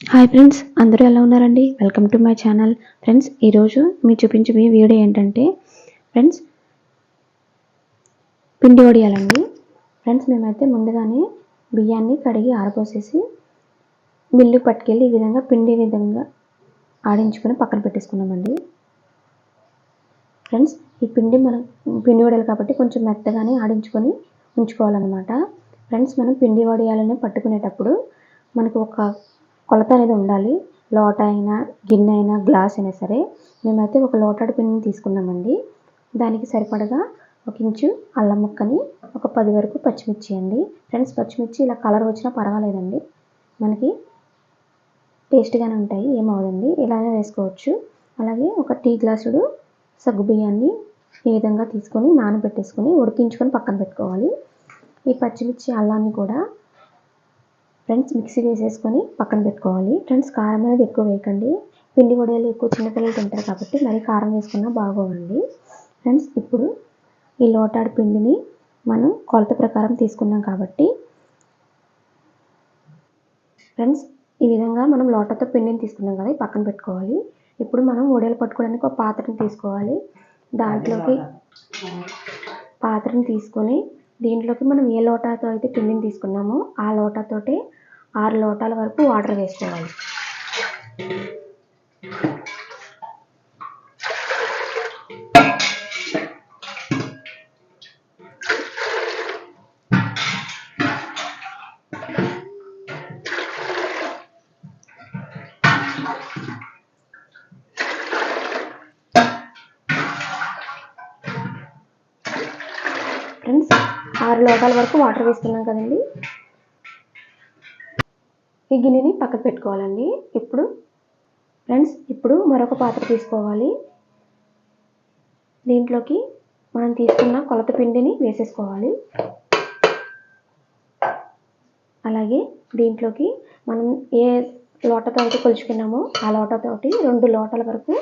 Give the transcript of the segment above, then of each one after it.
Hi friends అందరూ ఎలా ఉన్నారండి? Welcome to my channel friends ఈరోజు మీరు చూపించబోయే వీడియో ఏంటంటే ఫ్రెండ్స్ పిండి వడియాలండి. ఫ్రెండ్స్ మేమైతే ముందుగానే బియ్యాన్ని కడిగి ఆరపోసేసి మిల్లు పట్టుకెళ్ళి ఈ విధంగా పిండి విధంగా ఆడించుకొని పక్కన పెట్టేసుకున్నామండి. ఫ్రెండ్స్ ఈ పిండి మనం పిండి వడియాలు కాబట్టి కొంచెం మెత్తగానే ఆడించుకొని ఉంచుకోవాలన్నమాట. ఫ్రెండ్స్ మనం పిండి వడియాలని పట్టుకునేటప్పుడు మనకు ఒక కొలత అనేది ఉండాలి. లోట అయినా గిన్నె అయినా గ్లాస్ అయినా సరే మేమైతే ఒక లోటాడు పిండిని తీసుకున్నామండి. దానికి సరిపడగా ఒక ఇంచు అల్లం ముక్కని ఒక పది వరకు పచ్చిమిర్చి అండి. ఫ్రెండ్స్ పచ్చిమిర్చి ఇలా కలర్ వచ్చినా పర్వాలేదండి. మనకి టేస్ట్గానే ఉంటాయి ఏమవుదండి ఇలానే వేసుకోవచ్చు. అలాగే ఒక టీ గ్లాసుడు సగ్గు బియ్యాన్ని ఈ విధంగా తీసుకొని నానబెట్టేసుకొని ఉడికించుకొని పక్కన పెట్టుకోవాలి. ఈ పచ్చిమిర్చి అల్లాన్ని కూడా ఫ్రెండ్స్ మిక్సీ వేసేసుకొని పక్కన పెట్టుకోవాలి. ఫ్రెండ్స్ కారం అనేది ఎక్కువ వేయకండి. పిండి వడియాలు ఎక్కువ చిన్నపిల్లలు తింటారు కాబట్టి మరీ కారం వేసుకున్నా బాగోవండి. ఫ్రెండ్స్ ఇప్పుడు ఈ లోటాడు పిండిని మనం కొలత ప్రకారం తీసుకున్నాం కాబట్టి ఫ్రెండ్స్ ఈ విధంగా మనం లోటతో పిండిని తీసుకున్నాం కదా పక్కన పెట్టుకోవాలి. ఇప్పుడు మనం వడియాలు పట్టుకోవడానికి ఒక పాత్రను తీసుకోవాలి. దాంట్లోకి పాత్రను తీసుకొని దీంట్లోకి మనం ఏ లోటాతో అయితే పిండిని తీసుకున్నామో ఆ లోటాతోటే ఆరు లోటాల వరకు వాటర్ వేసుకోవాలి. ఫ్రెండ్స్ ఆరు లోటాల వరకు వాటర్ వేసుకున్నాం కదండి. ఈ గిన్నెని పక్కకు పెట్టుకోవాలండి. ఇప్పుడు ఫ్రెండ్స్ ఇప్పుడు మరొక పాత్ర తీసుకోవాలి. దీంట్లోకి మనం తీసుకున్న కొలత పిండిని వేసేసుకోవాలి. అలాగే దీంట్లోకి మనం ఏ లోటతో అయితే కొలుచుకున్నామో ఆ లోటతోటి రెండు లోటల వరకు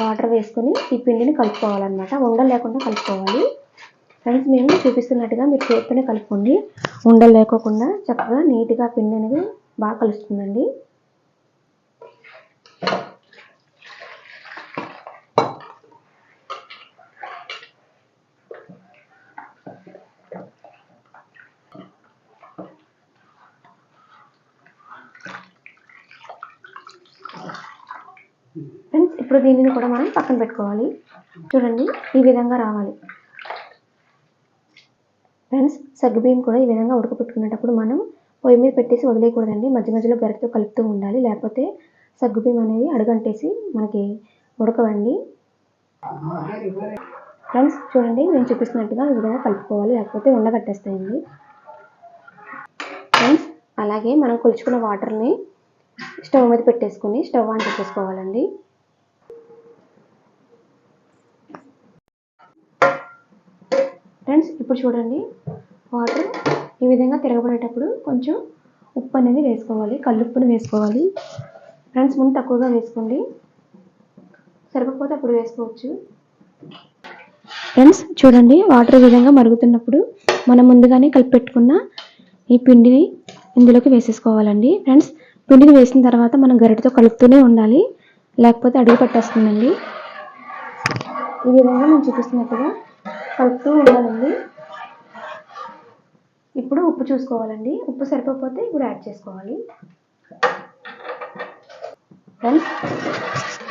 వాటర్ వేసుకొని ఈ పిండిని కలుపుకోవాలన్నమాట. ఉండలు లేకుండా కలుపుకోవాలి. ఫ్రెండ్స్ మేము చూపిస్తున్నట్టుగా మీరు చేతితోనే కలుపుకోండి. ఉండలు లేకోకుండా చక్కగా నీట్గా పిండి అనేది బాగా కలుస్తుందండి. ఫ్రెండ్స్ ఇప్పుడు దీనిని కూడా మనం పక్కన పెట్టుకోవాలి. చూడండి ఈ విధంగా రావాలి. ఫ్రెండ్స్ సగ్గుబియ్యం కూడా ఈ విధంగా ఉడకపెట్టుకునేటప్పుడు మనం పొయ్యి మీద పెట్టేసి వదిలేయకూడదండి. మధ్య మధ్యలో గరిటతో కలుపుతూ ఉండాలి. లేకపోతే సగ్గుబియ్యం అనేది అడుగంటేసి మనకి ఉడకవండి. ఫ్రెండ్స్ చూడండి నేను చూపిస్తున్నట్టుగా ఈ విధంగా కలుపుకోవాలి. లేకపోతే ఉండగట్టేస్తాయండి. ఫ్రెండ్స్ అలాగే మనం కొలుచుకున్న వాటర్ని స్టవ్ మీద పెట్టేసుకొని స్టవ్ ఆన్ చేసేసుకోవాలండి. ఫ్రెండ్స్ ఇప్పుడు చూడండి వాటర్ ఈ విధంగా తిరగబడేటప్పుడు కొంచెం ఉప్పు అనేది వేసుకోవాలి కల్లుప్పుని వేసుకోవాలి. ఫ్రెండ్స్ ముందు తక్కువగా వేసుకోండి. సరిపోతే అప్పుడు వేసుకోవచ్చు. ఫ్రెండ్స్ చూడండి వాటర్ ఈ విధంగా మరుగుతున్నప్పుడు మనం ముందుగానే కలిపి పెట్టుకున్న ఈ పిండిని ఇందులోకి వేసేసుకోవాలండి. ఫ్రెండ్స్ పిండిని వేసిన తర్వాత మనం గరిటతో కలుపుతూనే ఉండాలి. లేకపోతే అడుగు పట్టేస్తుందండి. ఈ విధంగా మనం చూపిస్తున్నట్టుగా కలుపుతూ ఉండాలండి. ఇప్పుడు ఉప్పు చూసుకోవాలండి. ఉప్పు సరిపోతే ఇప్పుడు యాడ్ చేసుకోవాలి. ఫ్రెండ్స్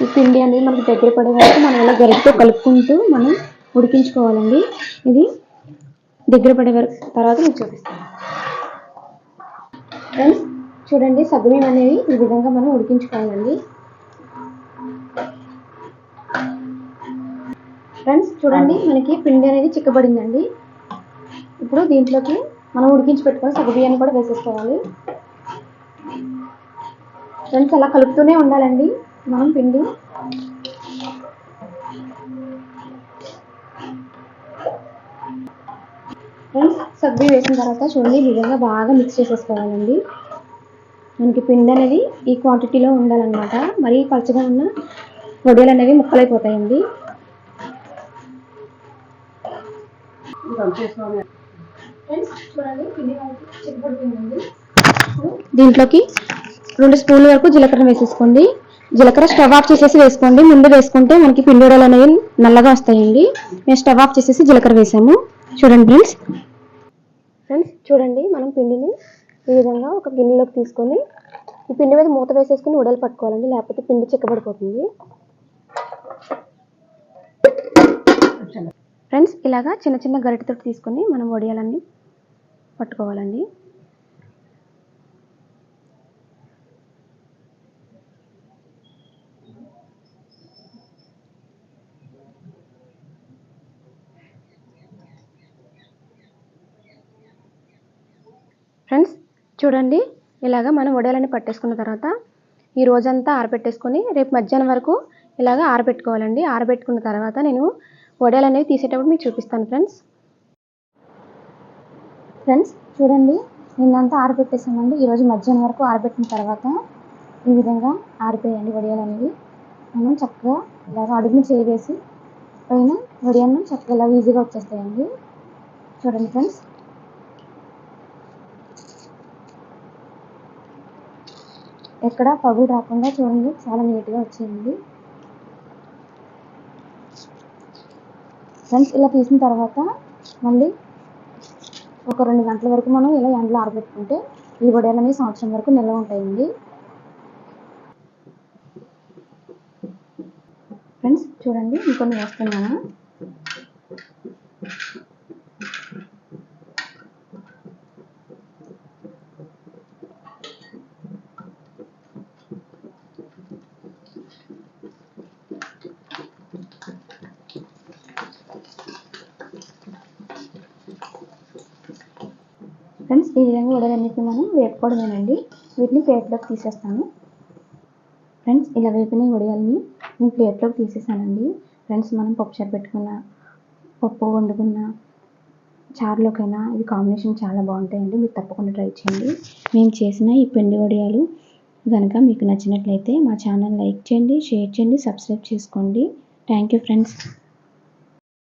ఈ పిండి అనేది మనకు దగ్గర పడే వరకు మనం ఇలా గరిటతో కలుపుకుంటూ మనం ఉడికించుకోవాలండి. ఇది దగ్గర పడే వరకు తర్వాత నేను చూపిస్తాను. ఫ్రెండ్స్ చూడండి సగ్గుబియ్యం అనేవి ఈ విధంగా మనం ఉడికించుకోవాలండి. ఫ్రెండ్స్ చూడండి మనకి పిండి అనేది చిక్కబడిందండి. ఇప్పుడు దీంట్లోకి మనం ఉడికించి పెట్టుకొని సగ్గుబియ్యాన్ని కూడా వేసేసుకోవాలి. ఫ్రెండ్స్ అలా కలుపుతూనే ఉండాలండి మనం పిండి. ఫ్రెండ్స్ సగ్గు వేసిన తర్వాత చూడండి ఈ విధంగా బాగా మిక్స్ చేసేసుకోవాలండి. మనకి పిండి అనేది ఈ క్వాంటిటీలో ఉండాలన్నమాట. మరీ పలచగా ఉన్న వడియాలు అనేవి ముక్కలైపోతాయండి. చూడండి పిండి చిక్కబడుతుందండి దీంట్లోకి రెండు స్పూన్ల వరకు జీలకర్ర వేసేసుకోండి. జీలకర్ర స్టవ్ ఆఫ్ చేసేసి వేసుకోండి. ముందు వేసుకుంటే మనకి పిండి వడలు అనేవి నల్లగా వస్తాయండి. మేము స్టవ్ ఆఫ్ చేసేసి జీలకర్ర వేసాము. చూడండి ఫ్రెండ్స్. ఫ్రెండ్స్ చూడండి మనం పిండిని ఈ విధంగా ఒక గిన్నెలోకి తీసుకొని ఈ పిండి మీద మూత వేసేసుకుని వడలు పట్టుకోవాలండి. లేకపోతే పిండి చిక్కబడిపోతుంది. ఫ్రెండ్స్ ఇలాగా చిన్న చిన్న గరిటెతో తీసుకొని మనం వడియాలన్నీ పట్టుకోవాలండి. ఫ్రెండ్స్ చూడండి ఇలాగ మనం వడియాలని పట్టేసుకున్న తర్వాత ఈ రోజంతా ఆరబెట్టేసుకొని రేపు మధ్యాహ్నం వరకు ఇలాగ ఆరబెట్టుకోవాలండి. ఆరబెట్టుకున్న తర్వాత నేను వడలు అనేవి తీసేటప్పుడు మీకు చూపిస్తాను ఫ్రెండ్స్. ఫ్రెండ్స్ చూడండి నిన్నంతా ఆరబెట్టేసామండి ఈరోజు మధ్యాహ్నం వరకు ఆరబెట్టిన తర్వాత ఈ విధంగా ఆరిపోయాయండి వడియాలు అనేవి. మనం చక్కగా ఇలాగ అడుగుని చేవేసి పైన వడియాలను చక్కగా ఇలా ఈజీగా వచ్చేస్తాయండి. చూడండి ఫ్రెండ్స్. ఎక్కడ పగులు రాకుండా చూడండి చాలా నీట్గా వచ్చింది ఫ్రెండ్స్ ఇలా తీసిన తర్వాత మళ్ళీ ఒక రెండు గంటల వరకు మనం ఇలా ఎండలో ఆరబెట్టుకుంటే ఈ వడియాలు అనేవి సంవత్సరం వరకు నిల్వ ఉంటాయండి. ఫ్రెండ్స్ చూడండి ఇంకొన్ని వేస్తున్నాను. ఫ్రెండ్స్ ఈ విధంగా వడలన్నిటిని మనం వేపుకోవడమేనండి. వీటిని ప్లేట్లోకి తీసేస్తాను. ఫ్రెండ్స్ ఇలా వేపిన వడియాలని నేను ప్లేట్లోకి తీసేసానండి. ఫ్రెండ్స్ మనం పప్పు చారు పెట్టుకున్న పప్పు వండుకున్న చారులోకైనా ఇవి కాంబినేషన్ చాలా బాగుంటాయండి. మీరు తప్పకుండా ట్రై చేయండి. మేము చేసిన ఈ పిండి వడియాలు కనుక మీకు నచ్చినట్లయితే మా ఛానల్ లైక్ చేయండి షేర్ చేయండి సబ్స్క్రైబ్ చేసుకోండి. Thank you friends.